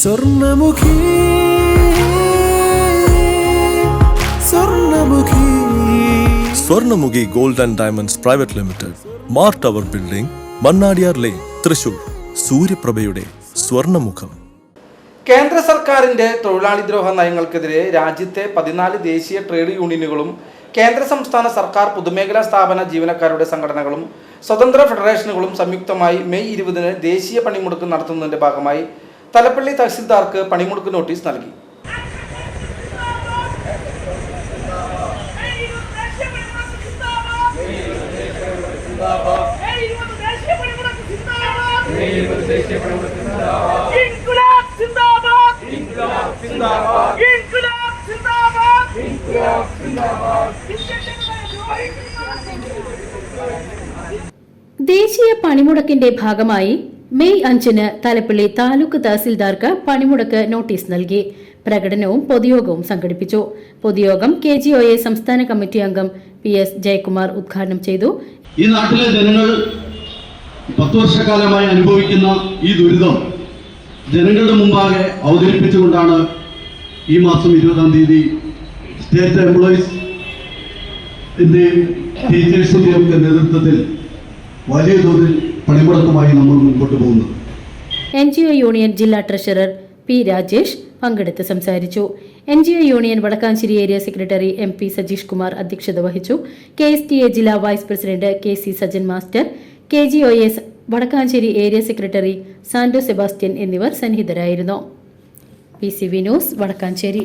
Swarnamukhi Swarnamukhi. Swarnamukhi gold and diamonds private limited Mar tower building Mannadiyar lane Thrissur. സൂര്യപ്രഭയുടെ സ്വർണമുഖം. കേന്ദ്ര സർക്കാരിന്റെ തൊഴിലാളി ദ്രോഹ നയങ്ങൾക്കെതിരെ രാജ്യത്തെ പതിനാല് ദേശീയ ട്രേഡ് യൂണിയനുകളും കേന്ദ്ര സംസ്ഥാന സർക്കാർ പൊതുമേഖലാ സ്ഥാപന ജീവനക്കാരുടെ സംഘടനകളും സ്വതന്ത്ര ഫെഡറേഷനുകളും സംയുക്തമായി മെയ് ഇരുപതിന് ദേശീയ പണിമുടക്ക് നടത്തുന്നതിന്റെ ഭാഗമായി തലപ്പള്ളി തഹസിൽദാർക്ക് പണിമുടക്ക് നോട്ടീസ് നൽകി. ഇൻകുലാബ് സിന്ദാബാദ് ഇൻകുലാബ് സിന്ദാബാദ് ഇൻകുലാബ് സിന്ദാബാദ് ഇൻകുലാബ് സിന്ദാബാദ് ദേശീയ പണിമുടക്കിന്റെ ഭാഗമായി മെയ് അഞ്ചിന് തലപ്പള്ളി താലൂക്ക് തഹസിൽദാർക്ക് പണിമുടക്ക് നോട്ടീസ് നൽകി. പ്രകടനവും പൊതുയോഗവും സംഘടിപ്പിച്ചു. പൊതുയോഗം കെ ജി ഒ എ സംസ്ഥാന കമ്മിറ്റി അംഗം പി എസ് ജയകുമാർ ഉദ്ഘാടനം ചെയ്തു. ഈ നാട്ടിലെ ജനങ്ങൾ പത്തു വർഷക്കാലമായി അനുഭവിക്കുന്ന ഈ ദുരിതം ജനങ്ങളുടെ മുമ്പാകെ അവതരിപ്പിച്ചുകൊണ്ടാണ് ഈ മാസം ഇരുപതാം തീയതി സ്റ്റേറ്റ് എംപ്ലോയീസ് ടീച്ചേഴ്സ് ഒക്കെ നേതൃത്വത്തിൽ വലിയ തോതിൽ പണിമുടക്കുമായി നമ്മൾ മുൻപോട്ട് പോകുന്നത് എൻ ജി ഒ യൂണിയൻ ജില്ലാ ട്രഷറർ പി രാജേഷ് പങ്കെടുത്ത് സംസാരിച്ചു. N G O union Vadakkanchery area secretary M P Sajeesh Kumar അധ്യക്ഷത വഹിച്ചു. കെ എസ് ടി എ ജില്ലാ vice president K C Sajan master K G O S Vadakkanchery area secretary Santo Sebastian എന്നിവർ സന്നിഹിതരായിരുന്നു. P C V Vadakkanchery.